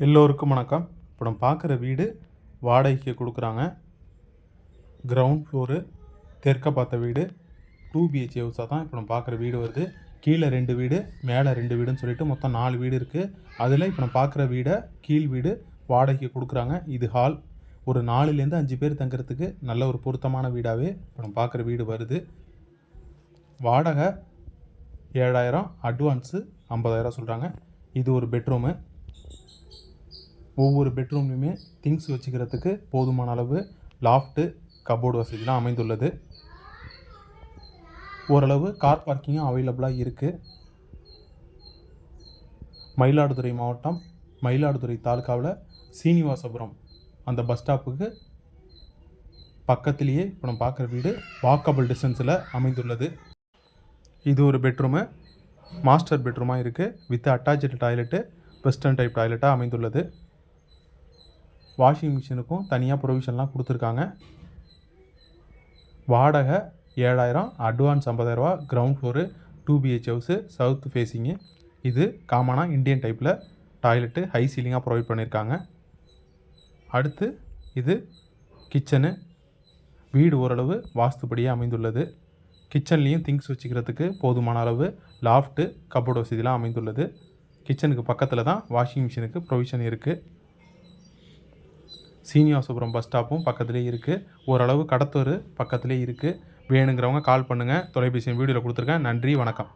எல்லோருக்கும் வணக்கம். இப்போ நம்ம பார்க்குற வீடு வாடகைக்கு கொடுக்குறாங்க. கிரவுண்ட் ஃப்ளோரு தெற்க பார்த்த வீடு டூ பிஹெச் ஹவுஸாக தான் இப்போ நம்ம பார்க்குற வீடு வருது. கீழே ரெண்டு வீடு மேலே ரெண்டு வீடுன்னு சொல்லிட்டு மொத்தம் நாலு வீடு இருக்குது அதில் இப்போ நம்ம பார்க்குற வீடை கீழ் வீடு வாடகைக்கு கொடுக்குறாங்க. இது ஹால் ஒரு நாலுலேருந்து அஞ்சு பேர் தங்குறதுக்கு நல்ல ஒரு பொருத்தமான வீடாகவே இப்போ நம்ம பார்க்குற வீடு வருது. வாடகை ஏழாயிரம் அட்வான்ஸு ஐம்பதாயிரம் சொல்கிறாங்க இது ஒரு பெட்ரூமு ஒவ்வொரு பெட்ரூம்லையுமே திங்ஸ் வச்சுக்கிறதுக்கு போதுமான அளவு லாஃப்ட்டு கபோர்டு வசதிலாம் அமைந்துள்ளது. ஓரளவு கார் பார்க்கிங்கும் அவைலபிளாக இருக்குது மயிலாடுதுறை மாவட்டம் மயிலாடுதுறை தாலுக்காவில் சீனிவாசபுரம் அந்த பஸ் ஸ்டாப்புக்கு பக்கத்திலேயே இப்போ நம்ம பார்க்குற வீடு வாக்கபிள் டிஸ்டன்ஸில் அமைந்துள்ளது. இது ஒரு பெட்ரூமு மாஸ்டர் பெட்ரூமாக இருக்குது with attach toilet western type டாய்லெட்டாக அமைந்துள்ளது. வாஷிங் மிஷினுக்கும் தனியாக ப்ரொவிஷன்லாம் கொடுத்துருக்காங்க. வாடகை ஏழாயிரம் advance ஐம்பதாயிரரூவா ground floor two BHK house south facing இது காமனாக இந்தியன் டைப்பில் டாய்லெட்டு ஹை சீலிங்காக ப்ரொவைட் பண்ணியிருக்காங்க அடுத்து இது கிச்சனு வீடு ஓரளவு வாஸ்துப்படியாக அமைந்துள்ளது. கிச்சன்லேயும் திங்ஸ் வச்சுக்கிறதுக்கு போதுமான அளவு லாஃப்ட்டு கபோர்டு வசதிலாம் அமைந்துள்ளது. கிச்சனுக்கு பக்கத்தில் தான் வாஷிங் மிஷினுக்கு ப்ரொவிஷன் இருக்குது சீனிவாசபுரம் பஸ் ஸ்டாப்பும் பக்கத்துலேயே இருக்குது ஓரளவு கடத்தூர் பக்கத்துலேயே இருக்குது வேணுங்கிறவங்க கால் பண்ணுங்கள் தொலைபேசி வீடியோவில் கொடுத்துருக்கேன். நன்றி. வணக்கம்.